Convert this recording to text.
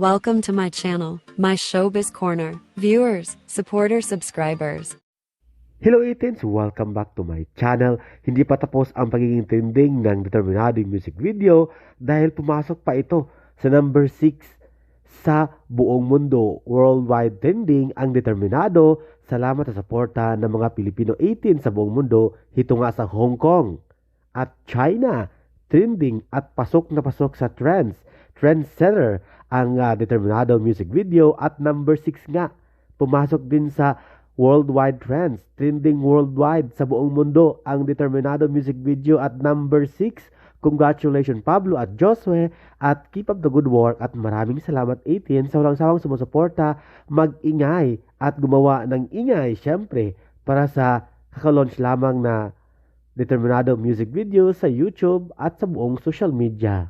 Welcome to my channel, my showbiz corner. Viewers, supporters, subscribers. Hello Itins! Welcome back to my channel. Hindi pa tapos ang pagiging trending ng determinado music video dahil pumasok pa ito sa number 6 sa buong mundo. Worldwide trending ang determinado salamat sa suporta ng mga Pilipino 18 sa buong mundo hito nga sa Hong Kong at China. Trending at pasok na pasok sa trends. Trendsetter ang uh, determinado music video at number 6 nga pumasok din sa worldwide trends trending worldwide sa buong mundo ang determinado music video at number 6 congratulations Pablo at Josue at keep up the good work at maraming salamat 18 sa walang sawang sumusuporta mag-ingay at gumawa ng ingay syempre para sa kakalaunch lamang na determinado music video sa YouTube at sa buong social media.